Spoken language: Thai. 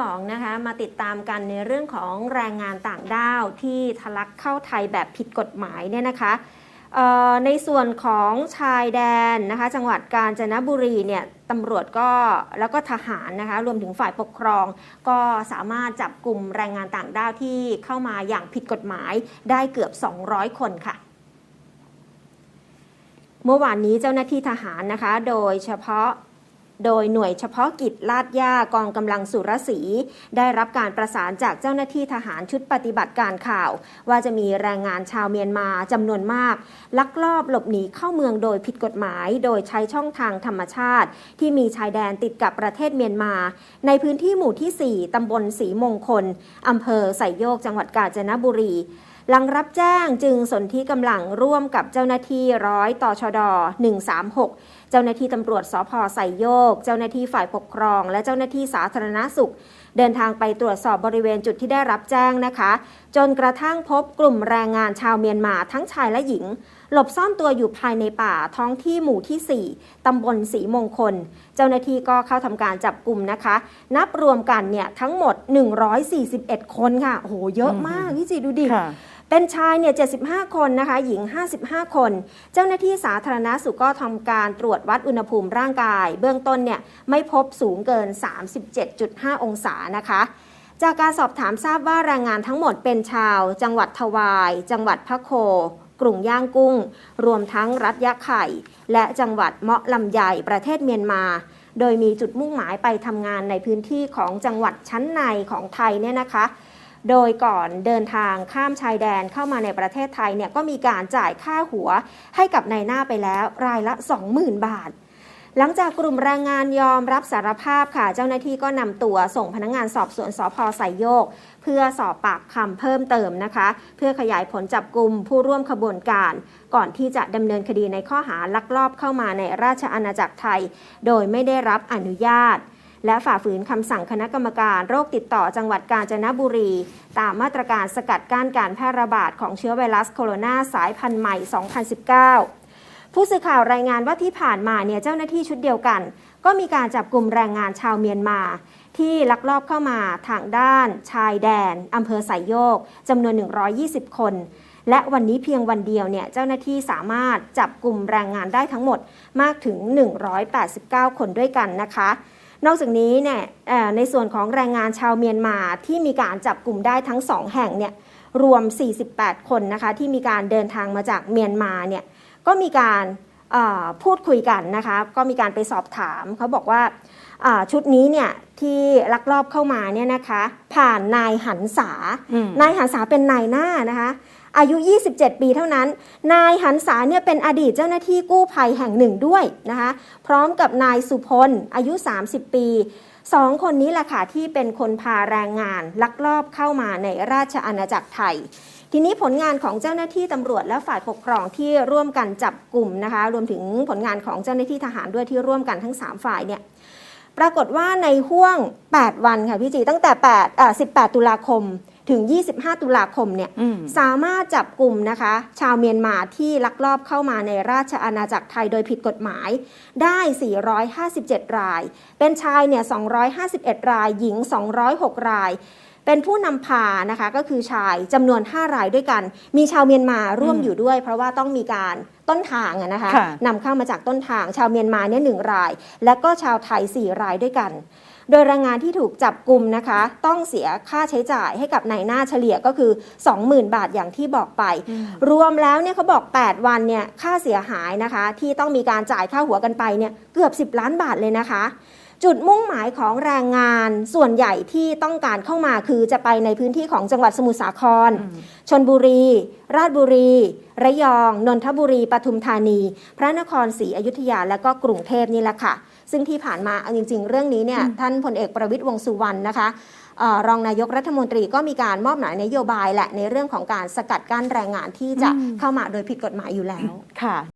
บอกนะคะมาติดตามกันในเรื่องของแรงงานต่างด้าวที่ทะลักเข้าไทยแบบผิดกฎหมายเนี่ยนะคะในส่วนของชายแดนนะคะจังหวัดกาญจนบุรีเนี่ยตำรวจก็แล้วก็ทหารนะคะรวมถึงฝ่ายปกครอง ก็สามารถจับกลุ่มแรงงานต่างด้าวที่เข้ามาอย่างผิดกฎหมายได้เกือบ 200 คนค่ะเมื่อวานนี้เจ้าหน้าที่ทหารนะคะ โดยเฉพาะ โดยหน่วยเฉพาะกิจลาดย่ากองกำลังสุรศรีได้รับการประสานจากเจ้าหน้าที่ทหารชุดปฏิบัติการข่าว ว่าจะมีแรงงานชาวเมียนมาจำนวนมาก ลักลอบหลบหนีเข้าเมืองโดยผิดกฎหมาย โดยใช้ช่องทางธรรมชาติ ที่มีชายแดนติดกับประเทศเมียนมา ในพื้นที่หมู่ที่ 4 ตำบลศรีมงคลอำเภอไสโยกจังหวัดกาญจนบุรี หลังรับแจ้งจึงสนที่กำลังร่วมกับเจ้าหน้าที่ร้อยต่อชด 136 เจ้าหน้าที่ตำรวจสพไซโยก เจ้าหน้าที่ฝ่ายปกครอง และเจ้าหน้าที่สาธารณสุข เดินทางไปตรวจสอบบริเวณจุดที่ได้รับแจ้งนะคะ จนกระทั่งพบกลุ่มแรงงานชาวเมียนมาทั้งชายและหญิง หลบซ่อนตัวอยู่ภายในป่าท้องที่หมู่ที่ 4ตำบลศรีมงคล เจ้าหน้าที่ก็เข้าทำการจับกลุ่มนะคะ นับรวมกันเนี่ยทั้งหมด 141 คนค่ะโอ้โหเยอะมากพี่จีดูดิค่ะเป็นชายเนี่ย 75 คนนะคะ หญิง 55 คน เจ้าหน้าที่สาธารณสุขก็ทำการตรวจวัดอุณหภูมิร่างกาย เบื้องต้นเนี่ยไม่พบสูงเกิน 37.5 องศานะคะ จากการสอบถามทราบว่าแรงงานทั้งหมดเป็นชาว จังหวัดทวาย จังหวัดพะโค กรุงย่างกุ้ง รวมทั้งรัฐยะไข่ และจังหวัดเมาะลำใหญ่ประเทศเมียนมา โดยมีจุดมุ่งหมายไปทำงานในพื้นที่ของจังหวัดชั้นในของไทยเนี่ยนะคะ โดยก่อนเดินทางข้ามชายแดนเข้ามาในประเทศไทยเนี่ยก็มีการจ่ายค่าหัวให้กับนายหน้าไปแล้วรายละ 20,000 บาท หลังจากกลุ่มแรงงานยอมรับสารภาพค่ะ เจ้าหน้าที่ก็นำตัวส่งพนักงานสอบสวนสพไซโยก เพื่อสอบปากคำเพิ่มเติมนะคะ เพื่อขยายผลจับกลุ่มผู้ร่วมขบวนการ ก่อนที่จะดำเนินคดีในข้อหาลักลอบเข้ามาในราชอาณาจักรไทย โดยไม่ได้รับอนุญาต และฝ่าฝืนคำสั่งคณะกรรมการโรคติดต่อจังหวัดกาญจนบุรี ตามมาตรการสกัดกั้นการแพร่ระบาดของเชื้อไวรัสโคโรนาสายพันธุ์ใหม่ 2019 ผู้สื่อข่าวรายงานว่าที่ผ่านมาเนี่ยเจ้าหน้าที่ชุดเดียวกัน ก็มีการจับกลุ่มแรงงานชาวเมียนมา ที่ลักลอบเข้ามาทางด้าน ชายแดนอำเภอสายโยกจำนวน 120 คน และวันนี้เพียงวันเดียวเนี่ยเจ้าหน้าที่สามารถจับกลุ่มแรงงานได้ทั้งหมดมากถึง 189 คนด้วยกันนะคะนอกจากนี้เนี่ยในส่วนของแรงงานชาวเมียนมาที่มีการจับกลุ่มได้ทั้งสองแห่งเนี่ยรวม 48 คนนะคะที่มีการเดินทางมาจากเมียนมาเนี่ย ก็มีการเอ่อพูดคุยกันนะคะก็มีการไปสอบถามเขาบอกว่าอ่าชุดนี้เนี่ยที่ลักลอบเข้ามาเนี่ยนะคะผ่านนายหันษาอืมนายหันษาเป็นนายหน้านะคะอายุ 27 ปีเท่านั้น นายหันษาเนี่ยเป็นอดีตเจ้าหน้าที่กู้ภัยแห่งหนึ่งด้วยนะคะพร้อมกับนายสุพลอายุ 30 ปีสองคนนี้แหละค่ะที่เป็นคนพาแรงงานลักลอบเข้ามาในราชอาณาจักรไทย ทีนี้ผลงานของเจ้าหน้าที่ตำรวจและฝ่ายปกครองที่ร่วมกันจับกลุ่มนะคะ รวมถึงผลงานของเจ้าหน้าที่ทหารด้วยที่ร่วมกันทั้ง 3 ฝ่ายเนี่ยปรากฏว่าในห่วง 8 วันค่ะพี่จีตั้งแต่8อ่า18 ตุลาคมถึง 25 ตุลาคมเนี่ยอืมสามารถจับกลุ่มนะคะ ชาวเมียนมาที่ลักลอบเข้ามาในราชอาณาจักรไทยโดยผิดกฎหมายได้ 457 ราย เป็นชายเนี่ย 251 ราย หญิง 206 ราย เป็นผู้นำพานะคะก็คือชายจำนวน 5 รายด้วยกัน มีชาวเมียนมาร่วมอืมอยู่ด้วย เพราะว่าต้องมีการต้นทางอะนะคะค่ะนำเข้ามาจากต้นทาง ชาวเมียนมาเนี่ยหนึ่งราย และก็ชาวไทย 4 รายด้วยกัน โดยแรงงานที่ถูกจับกลุ่มนะคะ ต้องเสียค่าใช้จ่ายให้กับนายหน้าเฉลี่ยก็คือ 20,000 บาทอย่างที่บอกไป รวมแล้วเนี่ยเขาบอก 8 วันเนี่ยค่าเสียหายนะคะ ที่ต้องมีการจ่ายค่าหัวกันไปเนี่ยเกือบ 10 ล้านบาทเลยนะคะ จุดมุ่งหมายของแรงงานส่วนใหญ่ที่ต้องการเข้ามาคือจะไปในพื้นที่ของจังหวัดสมุทรสาคร ชนบุรี ราชบุรี ระยอง นนทบุรี ปทุมธานี พระนครศรีอยุธยา และก็กรุงเทพนี่แหละค่ะ ซึ่งที่ผ่านมาเอาจริง ๆ เรื่องนี้เนี่ยท่านพลเอกประวิตยวงษ์สุวรรณนะคะเออรองนายกรัฐมนตรีก็มีการมอบหมายนโยบายแหละในเรื่องของการสกัดกั้นแรงงานที่จะอืมเข้ามาโดยผิดกฎหมายอยู่แล้วค่ะ